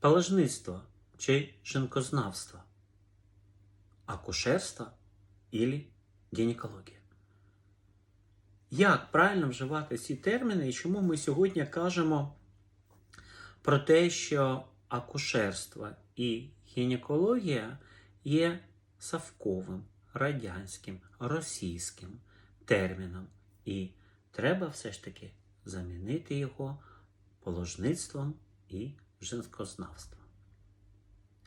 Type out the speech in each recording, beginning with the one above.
Положництво чи жінкознавство? Акушерство или гінекологія? Як правильно вживати ці терміни і чому ми сьогодні кажемо про те, що акушерство і гінекологія є совковим, радянським, російським терміном, і треба все ж таки замінити його положництвом і жінкознавством.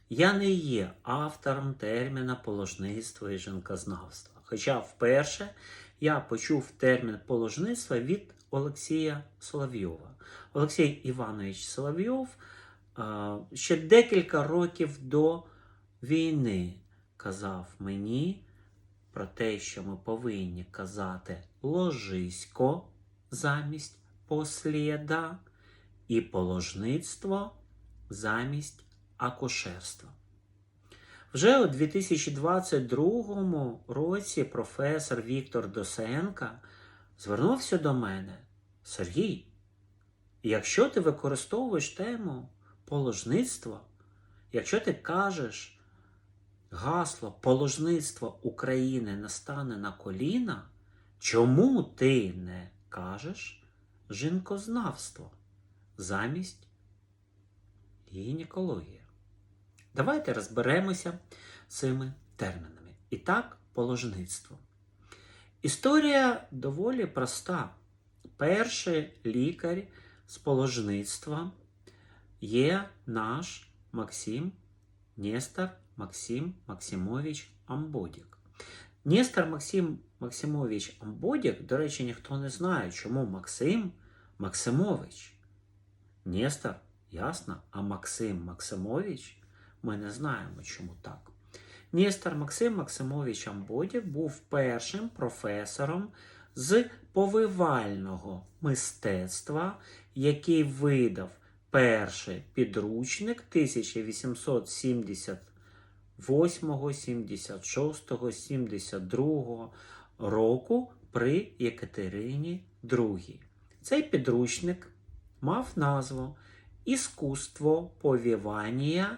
Я не є автором терміна положництво і жінкознавство. Хоча вперше я почув термін положництва від Олексія Соловйова. Олексій Іванович Соловйов ще декілька років до війни казав мені про те, що ми повинні казати ложисько замість посліда і положництво замість акушерства. Вже у 2022 році професор Віктор Досенка звернувся до мене. Сергій, якщо ти використовуєш тему положництва, якщо ти кажеш гасло положництво України настане на коліна, чому ти не кажеш жінкознавство замість гінекології? Давайте розберемося цими термінами. І так, положництво. Історія доволі проста. Перший лікар з положництва є наш Максим Нестор Максим Максимович Амбодік. Нестор Максим Максимович Амбодік, до речі, ніхто не знає, чому Максим Максимович. Нестор, ясно, а Максим Максимович ми не знаємо, чому так. Нестор Максим Максимович Амбодік був першим професором з повивального мистецтва, який видав перший підручник 1878, 76, 72 року при Єкатерині II. Цей підручник мав назву Іскусство повівання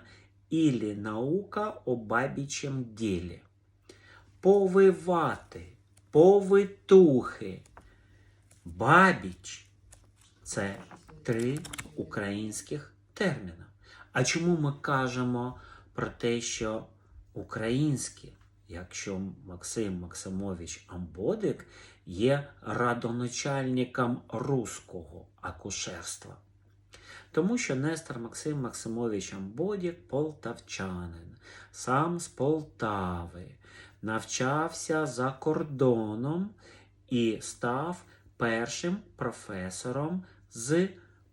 или наука о бабічем ділі. Повивати, повитухи. Бабіч це три українських терміна. А чому ми кажемо про те, що українські, якщо Максим Максимович Амбодик є радоначальником руського акушерства? Тому що Нестор Максим Максимович Амбодік полтавчанин, сам з Полтави, навчався за кордоном і став першим професором з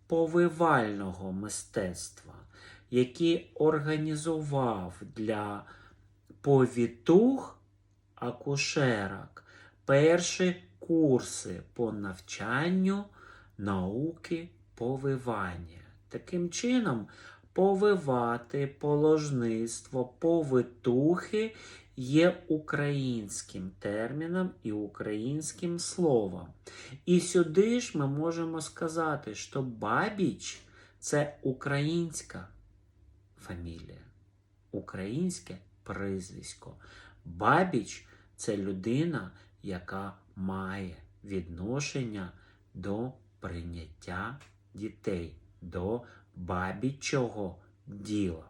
повивального мистецтва, який організував для повітух акушерок перші курси по навчанню науки повивання. Таким чином, повивати, положництво, повитухи є українським терміном і українським словом. І сюди ж ми можемо сказати, що Бабіч це українська фамілія, українське прізвисько. Бабіч це людина, яка має відношення до прийняття дітей до бабічого діла.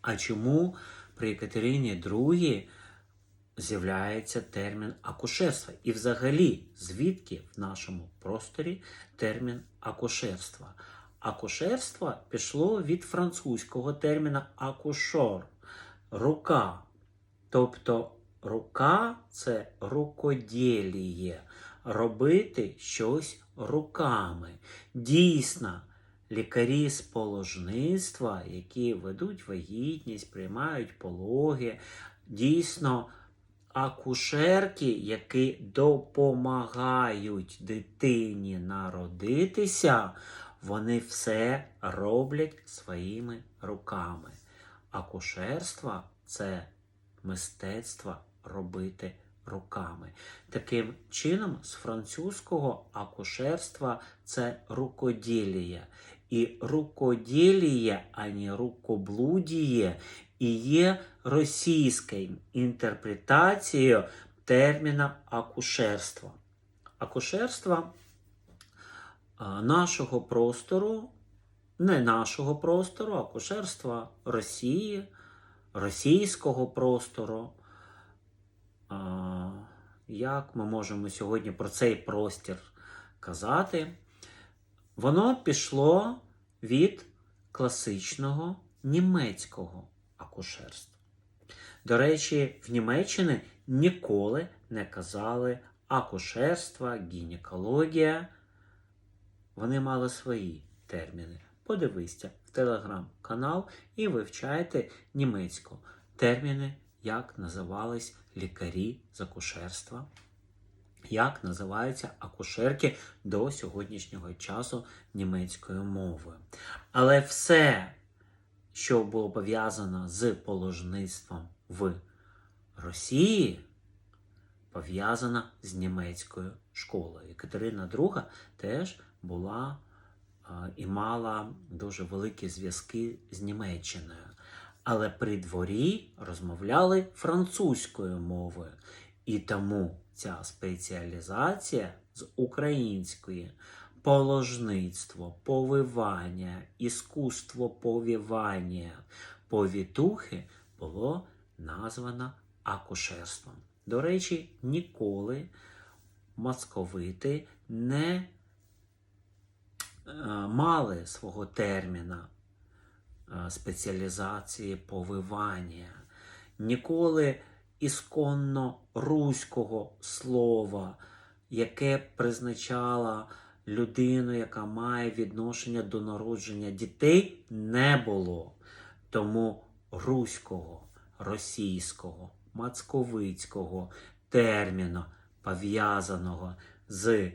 А чому при Екатерині II з'являється термін акушерства? І взагалі, звідки в нашому просторі термін акушерства? Акушерство пішло від французького терміна акушор рука. Тобто рука це рукоділіє, робити щось руками. Дійсно, лікарі з положництва, які ведуть вагітність, приймають пологи, дійсно. Акушерки, які допомагають дитині народитися, вони все роблять своїми руками. Акушерство це мистецтво робити руками. Таким чином, з французького акушерства це рукоділія. І рукоділіє, ані рукоблудіє, і є російською інтерпретацією терміна акушерства. Акушерство нашого простору, не нашого простору, акушерства Росії, російського простору. Як ми можемо сьогодні про цей простір казати? Воно пішло від класичного німецького акушерства. До речі, в Німеччині ніколи не казали акушерства, гінекологія. Вони мали свої терміни. Подивися в телеграм-канал і вивчайте німецьку терміни, як називались лікарі з акушерства, як називаються акушерки до сьогоднішнього часу німецькою мовою. Але все, що було пов'язано з положництвом в Росії, пов'язано з німецькою школою. Катерина II теж була і мала дуже великі зв'язки з Німеччиною. Але при дворі розмовляли французькою мовою. І тому ця спеціалізація з української положництво, повивання, іскусство повівання, повітухи було названо акушерством. До речі, ніколи московити не е, мали свого терміна спеціалізації повивання. Ніколи ісконно руського слова, яке призначало людину, яка має відношення до народження дітей, не було. Тому руського, російського, мацковицького терміну, пов'язаного з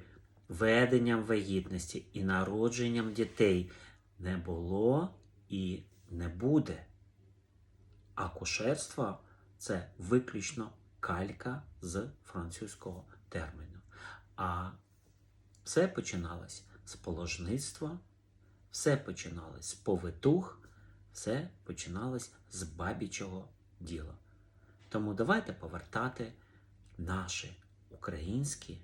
веденням вагітності і народженням дітей, не було і не буде. Акушерство це виключно калька з французького терміну. А все починалось з положництва, все починалось з повитух, все починалось з бабічого діла. Тому давайте повертати наші українські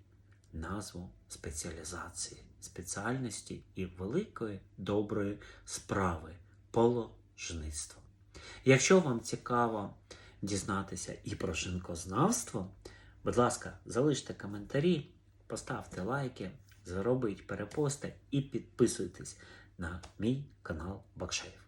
назву спеціалізації, спеціальності і великої доброї справи положництво. Якщо вам цікаво дізнатися і про жінкознавство, будь ласка, залиште коментарі, поставте лайки, зробіть перепости і підписуйтесь на мій канал Бакшаєв.